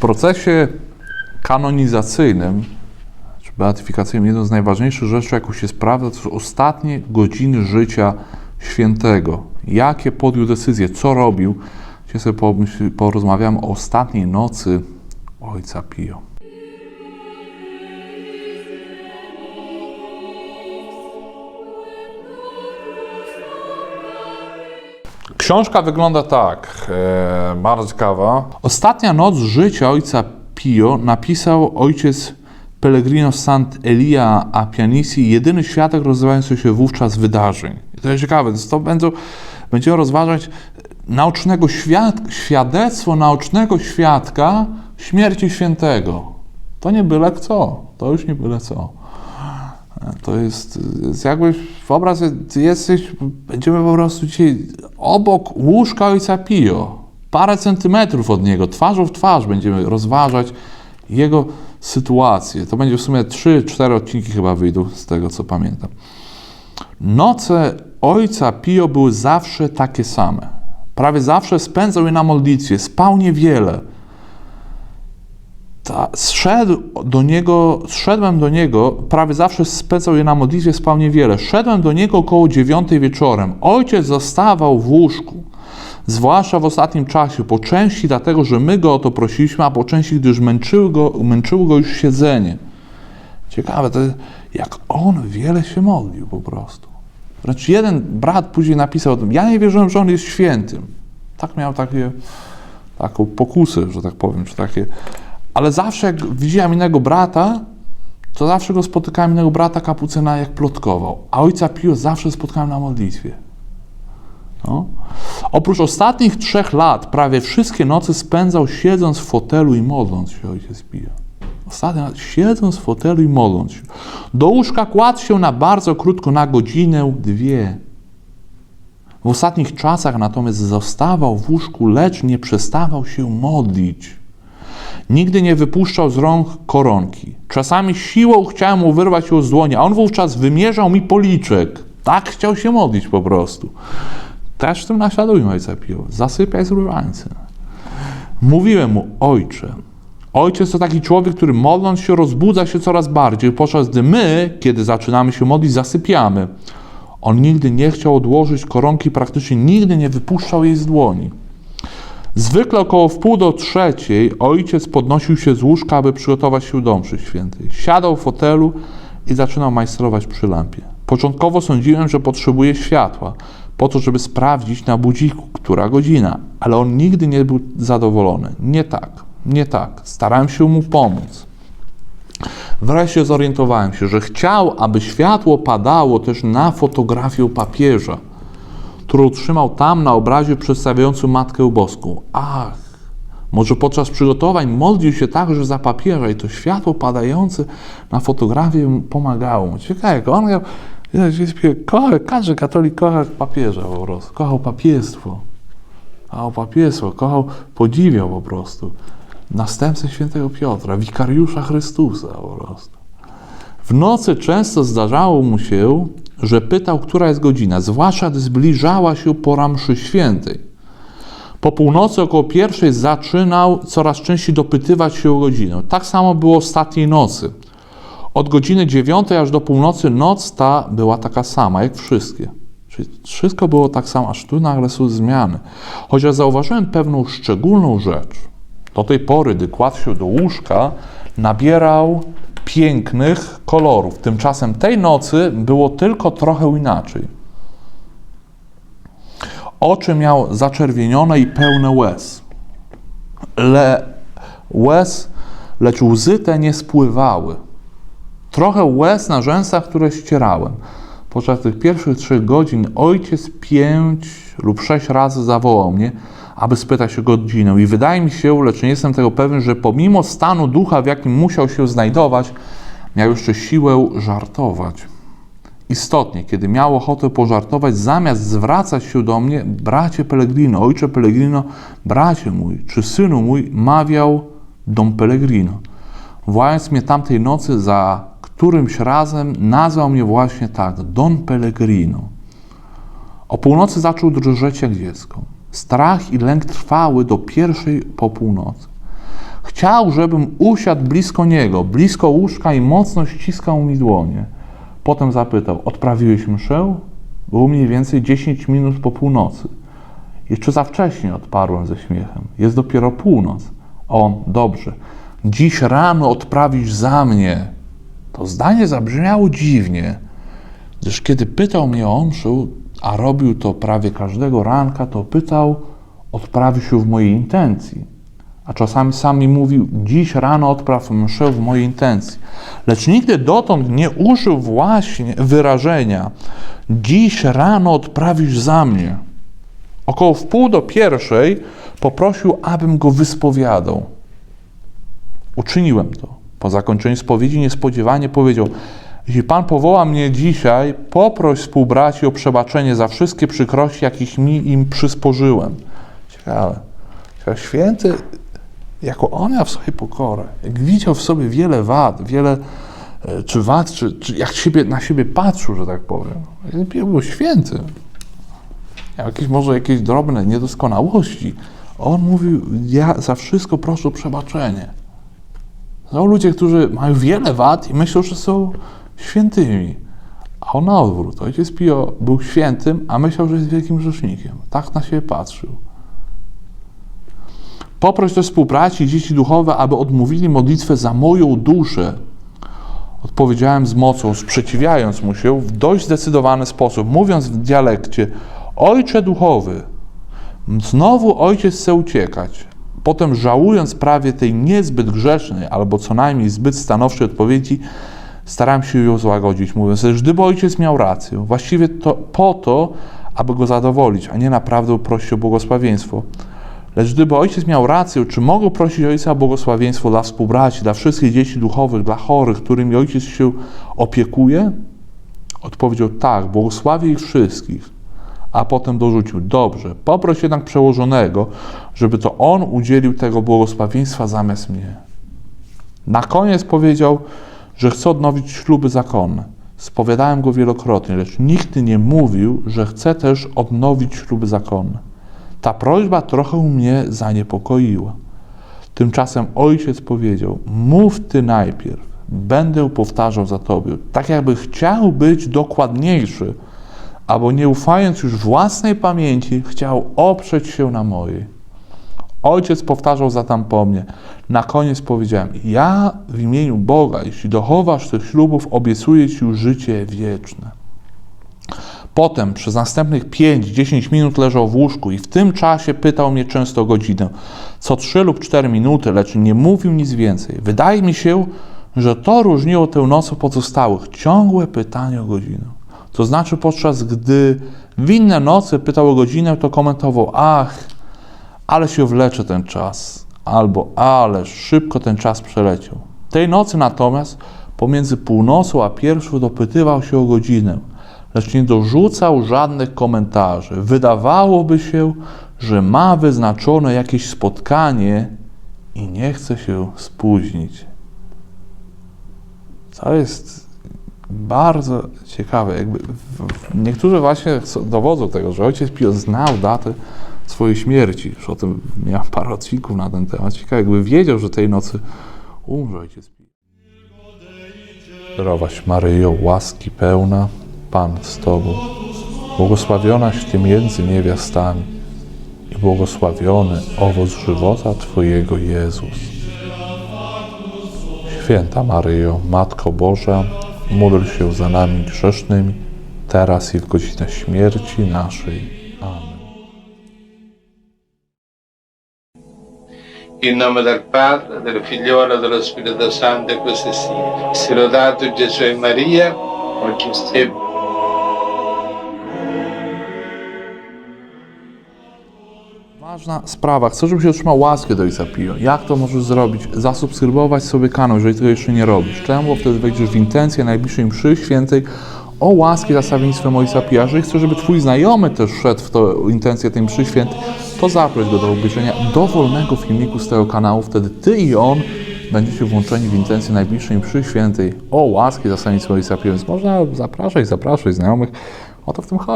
procesie kanonizacyjnym, czy beatyfikacyjnym, jedną z najważniejszych rzeczy, jaką się sprawdza, to są ostatnie godziny życia świętego. Jakie podjął decyzje, co robił. Dzisiaj sobie pomyśl, porozmawiamy o ostatniej nocy ojca Pio. Książka wygląda tak, e, bardzo ciekawa. Ostatnia noc życia ojca Pio napisał ojciec Pellegrino Sant Elia Apianisi, jedyny świadek rozwijających się wówczas wydarzeń. I to jest ciekawe, więc to będą, będziemy rozważać naocznego świad, świadectwo naocznego świadka śmierci świętego. To nie byle co, to już nie byle co. To jest, jest jakby wyobraź sobie, ty jesteś, będziemy po prostu dzisiaj obok łóżka ojca Pio, parę centymetrów od niego, twarzą w twarz będziemy rozważać jego sytuację. To będzie w sumie 3-4 odcinki chyba wyjdą z tego, co pamiętam. Noce ojca Pio były zawsze takie same. Prawie zawsze spędzał je na modlitwie, spał niewiele zszedł do niego, zszedłem do niego, prawie zawsze spędzał je na modlitwie, spał niewiele. Szedłem do niego około dziewiątej wieczorem. Ojciec zostawał w łóżku, zwłaszcza w ostatnim czasie, po części dlatego, że my go o to prosiliśmy, a po części, gdyż męczyło go, męczyło go już siedzenie. Ciekawe, to jak on wiele się modlił po prostu. Wręcz jeden brat później napisał o tym, ja nie wierzyłem, że on jest świętym. Tak miał takie, taką pokusę, że tak powiem, czy takie ale zawsze jak widziałem innego brata, to zawsze go spotykałem innego brata kapucyna, jak plotkował. A ojca Pio zawsze spotkałem na modlitwie. No. Oprócz ostatnich trzech lat, prawie wszystkie noce spędzał siedząc w fotelu i modląc się ojciec Pio. Ostatnie noce, siedząc w fotelu i modląc się. Do łóżka kładł się na bardzo krótko, na godzinę, dwie. W ostatnich czasach natomiast zostawał w łóżku, lecz nie przestawał się modlić. Nigdy nie wypuszczał z rąk koronki. Czasami siłą chciałem mu wyrwać ją z dłoni, a on wówczas wymierzał mi policzek. Tak chciał się modlić po prostu. Też w tym naśladujmy Ojca Pio. Zasypiaj z różańcem. Mówiłem mu, ojcze, ojciec to taki człowiek, który modląc się rozbudza się coraz bardziej, podczas gdy my, kiedy zaczynamy się modlić, zasypiamy. On nigdy nie chciał odłożyć koronki, praktycznie nigdy nie wypuszczał jej z dłoni. Zwykle około wpół do trzeciej ojciec podnosił się z łóżka, aby przygotować się do mszy świętej. Siadał w fotelu i zaczynał majstrować przy lampie. Początkowo sądziłem, że potrzebuje światła, po to, żeby sprawdzić na budziku, która godzina, ale on nigdy nie był zadowolony. Nie tak, nie tak. Starałem się mu pomóc. Wreszcie zorientowałem się, że chciał, aby światło padało też na fotografię papieża którą trzymał tam na obrazie przedstawiającym Matkę Boską. Ach, może podczas przygotowań modlił się także za papieża i to światło padające na fotografię pomagało mu. Ciekawe, jak on miał, każdy katolik kocha papieża po prostu, kochał papiestwo. Kochał papiestwo, kochał, podziwiał po prostu następcę świętego Piotra, wikariusza Chrystusa po prostu. W nocy często zdarzało mu się, że pytał, która jest godzina, zwłaszcza gdy zbliżała się pora mszy świętej. Po północy około pierwszej zaczynał coraz częściej dopytywać się o godzinę. Tak samo było ostatniej nocy. Od godziny dziewiątej aż do północy noc ta była taka sama, jak wszystkie. Czyli wszystko było tak samo, aż tu nagle są zmiany. Chociaż zauważyłem pewną szczególną rzecz. Do tej pory, gdy kładł się do łóżka, nabierał pięknych kolorów. Tymczasem tej nocy było tylko trochę inaczej. Oczy miał zaczerwienione i pełne łez. Le, łez, lecz łzy te nie spływały. Trochę łez na rzęsach, które ścierałem. Podczas tych pierwszych trzech godzin ojciec pięć lub sześć razy zawołał mnie, aby spytać o godzinę. I wydaje mi się, lecz nie jestem tego pewien, że pomimo stanu ducha, w jakim musiał się znajdować, miał jeszcze siłę żartować. Istotnie, kiedy miał ochotę pożartować, zamiast zwracać się do mnie, bracie Pellegrino, ojcze Pellegrino, bracie mój, czy synu mój, mawiał Dom Pellegrino. Wołając mnie tamtej nocy za którymś razem, nazwał mnie właśnie tak, Don Pellegrino. O północy zaczął drżeć jak dziecko. Strach i lęk trwały do pierwszej po północy. Chciał, żebym usiadł blisko niego, blisko łóżka i mocno ściskał mi dłonie. Potem zapytał, odprawiłeś mszę? Było mniej więcej 10 minut po północy. Jeszcze za wcześnie odparłem ze śmiechem. Jest dopiero północ. On, dobrze. Dziś rano odprawisz za mnie. To zdanie zabrzmiało dziwnie, gdyż kiedy pytał mnie o mszę, a robił to prawie każdego ranka, to pytał, odprawisz ją w mojej intencji. A czasami sam mi mówił, dziś rano odpraw mszę w mojej intencji. Lecz nigdy dotąd nie użył właśnie wyrażenia, dziś rano odprawisz za mnie. Około wpół do pierwszej poprosił, abym go wyspowiadał. Uczyniłem to. Po zakończeniu spowiedzi niespodziewanie powiedział: Jeśli Pan powoła mnie dzisiaj, poproś współbraci o przebaczenie za wszystkie przykrości, jakich mi im przysporzyłem. Ciekawe. Święty, jako on miał w sobie pokorę, jak widział w sobie wiele wad, wiele e, czy wad, czy, czy jak siebie, na siebie patrzył, że tak powiem. Był święty. Miał jakieś, może jakieś drobne niedoskonałości. On mówił, ja za wszystko proszę o przebaczenie. Są ludzie, którzy mają wiele wad i myślą, że są świętymi. A on na odwrót. Ojciec Pio był świętym, a myślał, że jest wielkim grzesznikiem. Tak na siebie patrzył. Poproś też współbraci dzieci duchowe, aby odmówili modlitwę za moją duszę. Odpowiedziałem z mocą, sprzeciwiając mu się w dość zdecydowany sposób, mówiąc w dialekcie: Ojcze duchowy, znowu ojciec chce uciekać. Potem, żałując prawie tej niezbyt grzecznej, albo co najmniej zbyt stanowczej odpowiedzi, starałem się ją złagodzić, mówiąc, że gdyby ojciec miał rację, właściwie to po to, aby go zadowolić, a nie naprawdę prosić o błogosławieństwo. Lecz gdyby ojciec miał rację, czy mogę prosić ojca o błogosławieństwo dla współbraci, dla wszystkich dzieci duchowych, dla chorych, którymi ojciec się opiekuje? Odpowiedział tak, błogosławię ich wszystkich. A potem dorzucił, dobrze, poproś jednak przełożonego, żeby to on udzielił tego błogosławieństwa zamiast mnie. Na koniec powiedział, że chce odnowić śluby zakonne. Spowiadałem go wielokrotnie, lecz nigdy nie mówił, że chce też odnowić śluby zakonne. Ta prośba trochę mnie zaniepokoiła. Tymczasem ojciec powiedział: Mów ty najpierw, będę powtarzał za tobie. Tak jakby chciał być dokładniejszy, albo nie ufając już własnej pamięci, chciał oprzeć się na mojej. Ojciec powtarzał zatem po mnie. Na koniec powiedziałem: Ja w imieniu Boga, jeśli dochowasz tych ślubów, obiecuję ci życie wieczne. Potem przez następnych 5-10 minut leżał w łóżku i w tym czasie pytał mnie często o godzinę. Co 3 lub 4 minuty, lecz nie mówił nic więcej. Wydaje mi się, że to różniło tę noc od pozostałych. Ciągłe pytanie o godzinę. To znaczy, podczas gdy w inne nocy pytał o godzinę, to komentował: Ach, ale się wlecze ten czas, albo ależ szybko ten czas przeleciał. Tej nocy natomiast pomiędzy północą a pierwszą dopytywał się o godzinę, lecz nie dorzucał żadnych komentarzy. Wydawałoby się, że ma wyznaczone jakieś spotkanie i nie chce się spóźnić. To jest bardzo ciekawe. Jakby niektórzy właśnie dowodzą tego, że ojciec Pio znał datę swojej śmierci. Już o tym miałem parę odcinków na ten temat. Ciekawe, jakby wiedział, że tej nocy umrze ojciec Pio. Maryjo, łaski pełna, Pan z Tobą, błogosławionaś Ty między niewiastami i błogosławiony owoc żywota Twojego Jezus. Święta Maryjo, Matko Boża, módl się za nami grzesznymi, teraz i w godzinę śmierci naszej. In nome del Padre, del Figliolo e dello Spirito Santo, così sia. Si lodato Gesù e Maria, oggi e sempre. Ważna sprawa. Chcę, żebyś otrzymał łaskę do Ojca Pio. Jak to możesz zrobić? Zasubskrybować sobie kanał, jeżeli tego jeszcze nie robisz. Czemu? Wtedy wejdziesz w intencję najbliższej mszy świętej o łaski za stawiennictwem Ojca Pia. Jeżeli chcesz, żeby Twój znajomy też szedł w to intencję tej mszy świętej, to zaproś go do obejrzenia dowolnego filmiku z tego kanału. Wtedy Ty i on będziecie włączeni w intencję najbliższej mszy świętej o łaski za stawiennictwem Ojca. Więc można zapraszać, zapraszać znajomych. O to w tym chodzi.